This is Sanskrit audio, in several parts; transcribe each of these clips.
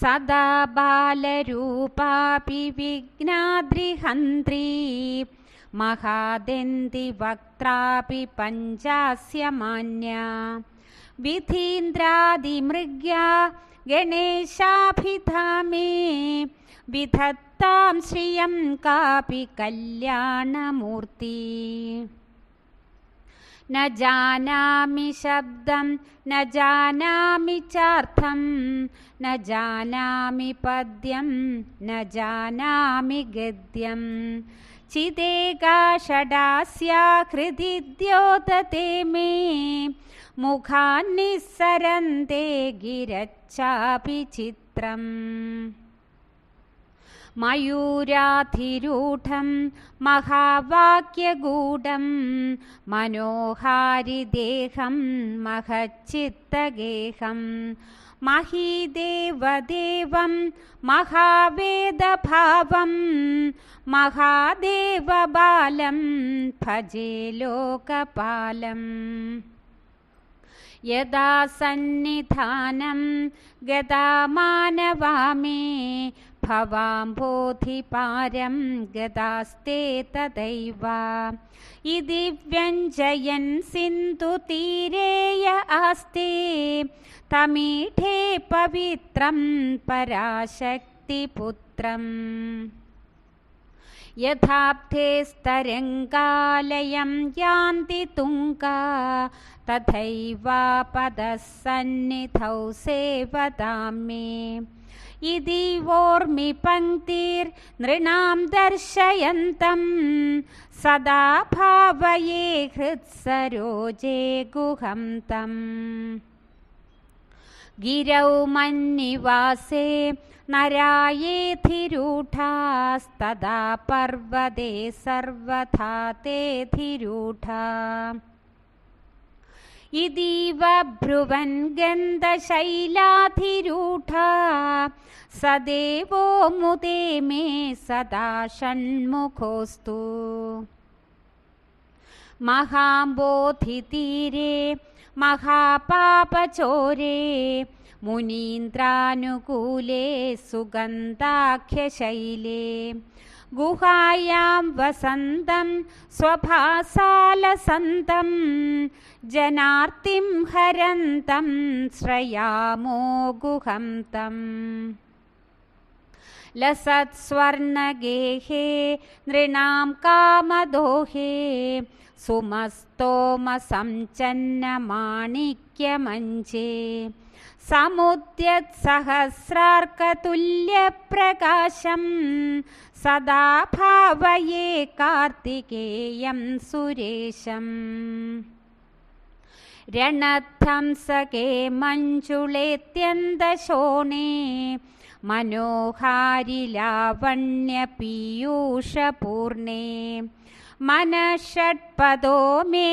सदा बालरूपापि विघ्नाद्रिहन्त्री महादेन्दिवक्त्रापि पञ्चास्यमान्या विधीन्द्रादिमृग्या गणेशाभिधामे विधत्तां श्रियं कापि कल्याणमूर्ति न जानामि शब्दं न जानामि चार्थं न जानामि पद्यं न जानामि गद्यं चिदेका षडास्या हृदि द्योतते मे मुखान्निस्सरन्ते गिरच्चापि चित्रम् मयूराधिरूढं महावाक्यगूढं मनोहारिदेहं महच्चित्तगेहं महीदेवदेवं महावेदभावं महादेवबालं भजे लोकपालम् यदा सन्निधानं गदा मे भवाम्बोधिपारं गदास्ते तदैव। इति व्यञ्जयन् सिन्धुतीरेय आस्ते तमीठे पवित्रं पराशक्तिपुत्रम्। यथाब्धे स्तरङ्गालयं यान्ति तुङ्गा तथैव पदः सन्निधौ सेवतां मे इति वोर्मि पङ्क्तिर्नृणां दर्शयन्तं सदा भावये हृत्सरोजे गुहं तम् गिरौ मन्निवासे नरायेधिरूढास्तदा पर्वते सर्वथा तेधिरूढा इतीव ब्रुवन् गन्धशैलाधिरूढा। स देवो मुदे मे सदा षण्मुखोऽस्तु। महाम्बोधितीरे महापापचोरे मुनीन्द्रानुकूले सुगन्धाख्यशैले गुहायां वसन्तं स्वभासालसन्तं जनार्तिं हरन्तं श्रयामो गुहं तम् लसत्स्वर्णगेहे नृणां कामदोहे सुमस्तोमसञ्चन्नमाणिक्यमञ्चे समुद्यत्सहस्रार्कतुल्यप्रकाशं सदा भावये कार्तिकेयं सुरेशम्। रणद्धंसके मञ्जुळेत्यन्दशोणे मनोहारिलावण्यपीयूषपूर्णे मनषट्पदो मे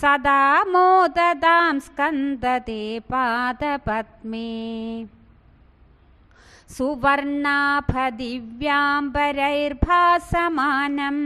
सदा मोददां स्कन्दते पादपद्मे। सुवर्णाभदिव्याम्बरैर्भासमानं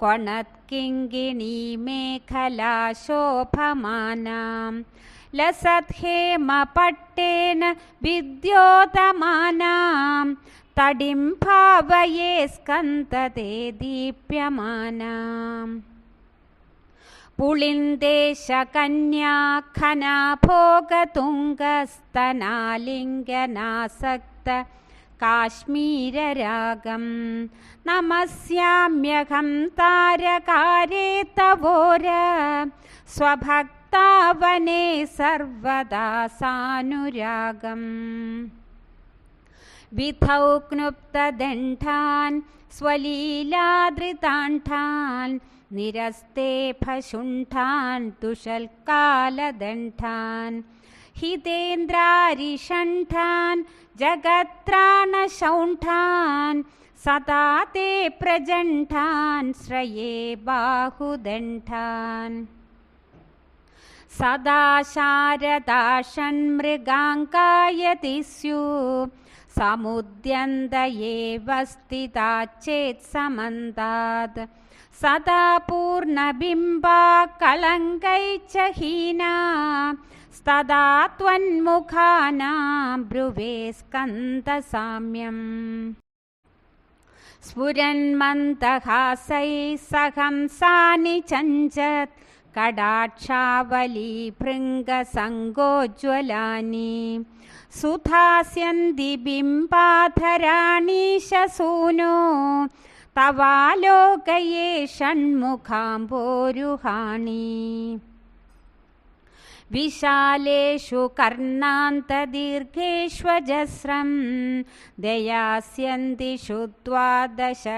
क्वणत्किङ्गिणीमेखलाशोभमानां लसत्हेमपट्टेन विद्योतमानां तडिं भावये स्कन्दते दीप्यमानाम् पुलिन्देशकन्या खना भोगतुङ्गस्तनालिङ्गनासक्त काश्मीररागं नमस्याम्यहं तारकारे तवोर स्वभक्तावने सर्वदा सानुरागम्। विधौ क्नुप्तदण्ठान् स्वलीलादृताण्ठान् निरस्ते तुषल्कालदण्ठान् हितेन्द्रारिषण्ठान् जगत्राणशौण्ठान् सदा ते प्रजण्ठान् श्रये बाहुदण्ठान्। सदा शारदा षण्मृगाङ्कायति स्यु समुद्यन्त एव स्थिता चेत् समन्तात् सदा पूर्णबिम्बा कलङ्कै च हीना स्तदा त्वन्मुखानां ब्रुवे स्कन्दसाम्यम्। स्फुरन्मन्तहासैः सहंसानि चञ्चत् कडाक्षावली भृङ्गसङ्गोज्ज्वलानि। सुधास्यन्ति बिम्बाधराणि शसूनो तवालोकये षण्मुखाम्बोरुहाणि विशालेषु कर्णान्तदीर्घेष्वजस्रं दयास्यन्तिषु द्वादशस्वीक्षणेषु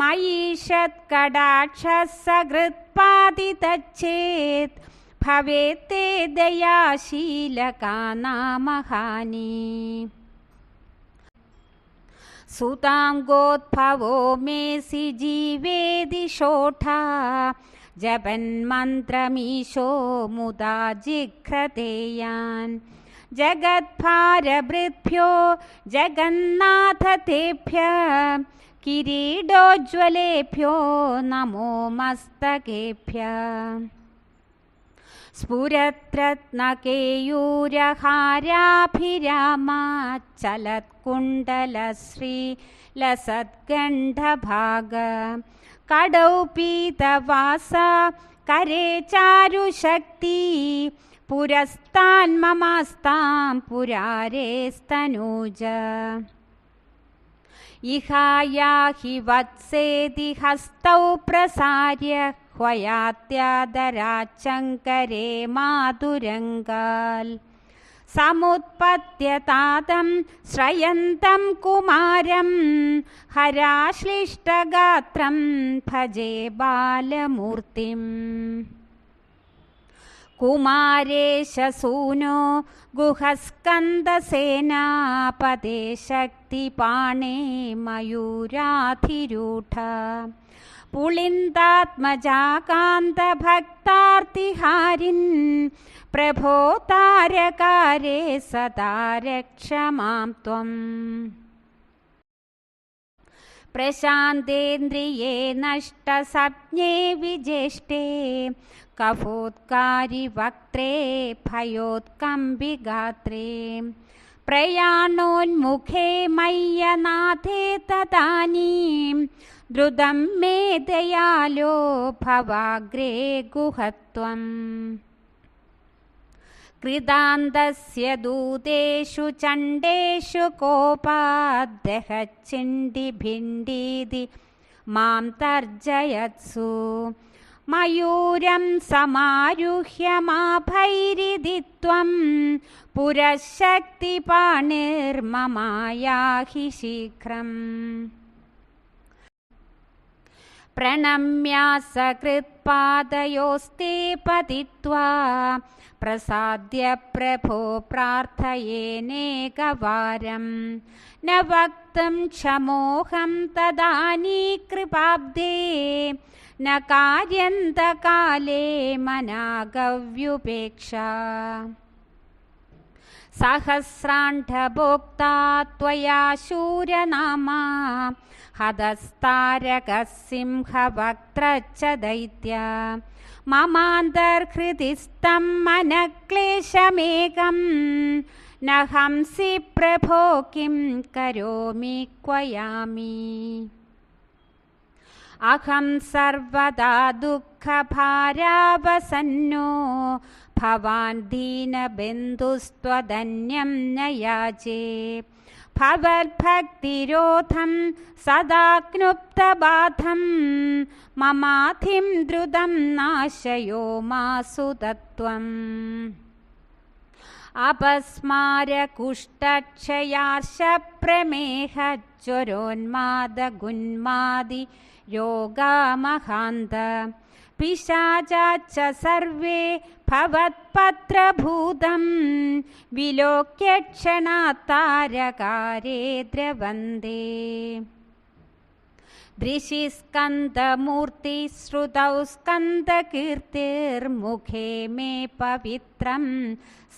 मयीषत्कडाक्षः सकृत्पादितच्छेत् भवेत् ते दयाशीलका नामहानि सुताङ्गोद्भवो मेसि जीवेदिशोठा जपन्मन्त्रमीशो मुदा जिघ्रतेयान्। जगद्भारभृद्भ्यो जगन्नाथतेभ्य। किरीडोज्ज्वलेभ्यो नमो मस्तकेभ्य स्फुरत्रत्नकेयूरहाराभिरामाच्चलत्कुण्डलश्रीलसद्गण्डभाग कडौ पीतवासा करे चारुशक्ति पुरस्तान्ममास्तां पुरारेस्तनूज इहायाहि वत्सेति हस्तौ प्रसार्य ह्वयात्यादराच्चङ्करे माधुरङ्गाल्। समुत्पत्यतातं श्रयन्तं कुमारं हराश्लिष्टगात्रं भजे बालमूर्तिम् कुमारेशसूनो गुहस्कन्दसेनापदे शक्तिपाणे मयूराधिरूढा। पुलिन्दात्मजाकान्तभक्तार्तिहारिन् प्रभो तारकारे सदा रक्ष मां त्वम् प्रशान्तेन्द्रिये नष्टसज्ञे विजेष्टे कफोत्कारिवक्त्रे भयोत्कम्बिगात्रे प्रयाणोन्मुखे मय्यनाथे तदानीं द्रुतं मे दयालो भवाग्रे गुहत्वम् कृदान्तस्य दूतेषु चण्डेषु कोपाद्दहच्चिण्डिभिण्डीति मां तर्जयत्सु। मयूरं समारुह्य माभैरिदि त्वं पुरःशक्तिपाणिर्ममायाहि शीघ्रम्। प्रणम्यासकृत्पादयोस्ते पतित्वा प्रसाद्य प्रभो प्रार्थयेनेकवारं न वक्तं क्षमोऽहं तदानी कृपाब्दे न कार्यन्तकाले मनागव्युपेक्षा। सहस्राण्ठभोक्ता त्वया शूरनामा। हदस्तारकः सिंहवक्त्रच्च दैत्य ममान्तर्हृदिस्थं मनक्लेशमेकं न हंसि प्रभो किं करोमि क्वयामि अहं सर्वदा दुःखभारावसन्नो भवान् दीनबन्धुस्त्वदन्यं न याचे भवद्भक्तिरोधं सदा क्नुप्तबाधं ममाधिं द्रुतं नाशयो मासु तत्त्वम्। अपस्मारकुष्ठक्षयार्षप्रमेहज्वरोन्मादगुन्मादि योगामहान्त पिशाचाच्च सर्वे भवत्पत्रभूतं विलोक्य क्षणात् तारकारे द्रवन्दे। दृशिस्कन्दमूर्तिश्रुतौ स्कन्दकीर्तिर्मुखे मे पवित्रं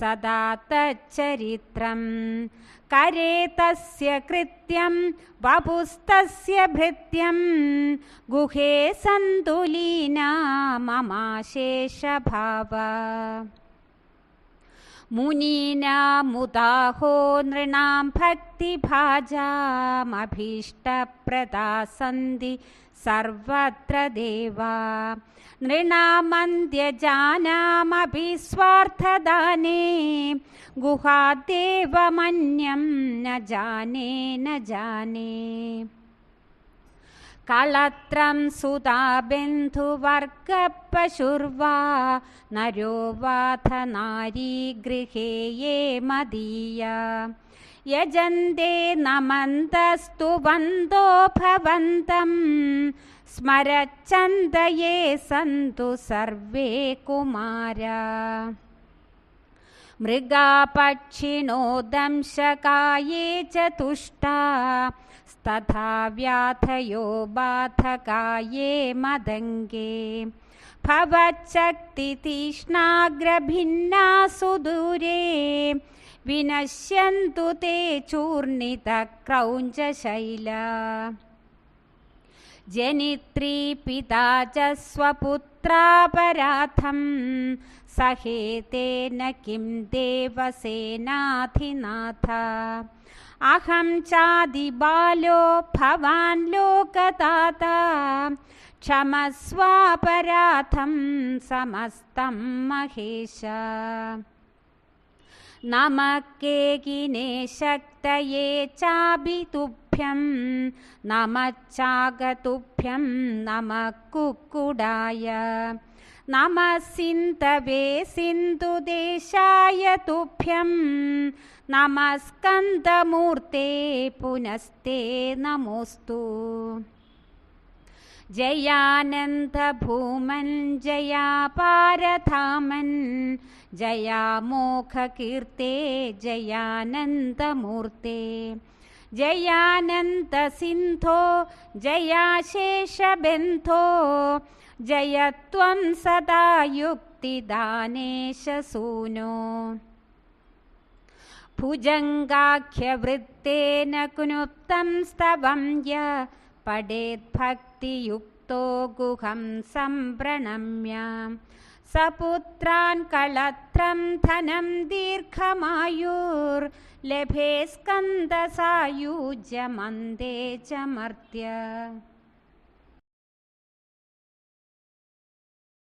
सदा तच्चरित्रं करे तस्य कृत्यं वपुस्तस्य भृत्यं। गुहे सन्तुलीना ममाशेषभाव। मुनीनामुदाहो नृणां भक्तिभाजामभीष्टप्रदा सन्ति सर्वत्र देवा नृणामन्द्यजानामपि स्वार्थदाने गुहादेवमन्यं न जाने न जाने। कळत्रं सुता बन्धुवर्गपशुर्वा नरो वाथ नारी गृहे ये मदीया। यजन्ते नमन्तस्तु बन्धो भवन्तं स्मरच्छन्दये सन्तु सर्वे कुमारा। मृगापक्षिणो दंशकाये च तुष्टा। तथा व्याथयो बाधकाये मदङ्गे। भवच्छक्तितीक्ष्णाग्रभिन्ना सुदूरे। विनश्यन्तु ते चूर्णितक्रौञ्चशैला जनित्री पिता च स्वपुत्रापराधं सहेतेन किं देवसेनाधिनाथ। अहं चादिबालो भवान् लोकदाता। क्षमस्वापराधं समस्तं महेश। नमः केकिने शक्तये चाभितुभ्यं नमश्चागतुभ्यं नमः कुक्कुडाय। नमः सिन्धवे सिन्धुदेशाय तुभ्यं नमस्कन्दमूर्ते पुनस्ते नमोऽस्तु। जयानन्दभूमन् जयापारधामन् जयामोखकीर्ते जयानन्दमूर्ते जयानन्दसिन्धो जयाशेषबन्धो जय त्वं सदा युक्तिदानेशसूनो। भुजङ्गाख्यवृत्तेन कुनुक्तं स्तवं य पडेद्भक्तियुक्तो गुहं सम्प्रणम्य सपुत्रान् कळत्रं धनं दीर्घमायुर्लभे स्कन्दसायुज्यमन्दे च मर्त्य